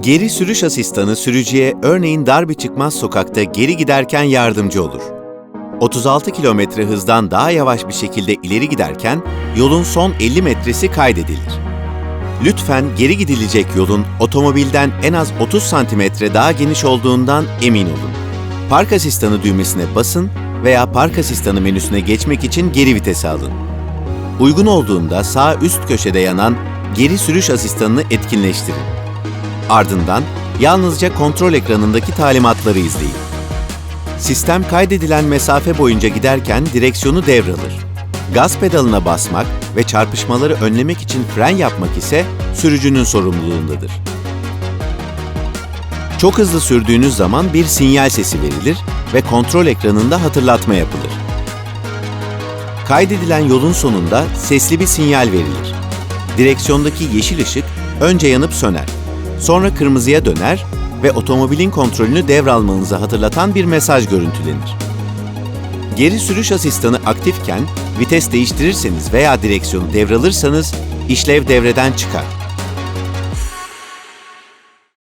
Geri sürüş asistanı sürücüye örneğin dar bir çıkmaz sokakta geri giderken yardımcı olur. 36 km hızdan daha yavaş bir şekilde ileri giderken yolun son 50 metresi kaydedilir. Lütfen geri gidilecek yolun otomobilden en az 30 santimetre daha geniş olduğundan emin olun. Park asistanı düğmesine basın veya park asistanı menüsüne geçmek için geri vitese alın. Uygun olduğunda sağ üst köşede yanan geri sürüş asistanını etkinleştirin. Ardından yalnızca kontrol ekranındaki talimatları izleyin. Sistem kaydedilen mesafe boyunca giderken direksiyonu devralır. Gaz pedalına basmak ve çarpışmaları önlemek için fren yapmak ise sürücünün sorumluluğundadır. Çok hızlı sürdüğünüz zaman bir sinyal sesi verilir ve kontrol ekranında hatırlatma yapılır. Kaydedilen yolun sonunda sesli bir sinyal verilir. Direksiyondaki yeşil ışık önce yanıp söner. Sonra kırmızıya döner ve otomobilin kontrolünü devralmanızı hatırlatan bir mesaj görüntülenir. Geri sürüş asistanı aktifken vites değiştirirseniz veya direksiyonu devralırsanız işlev devreden çıkar.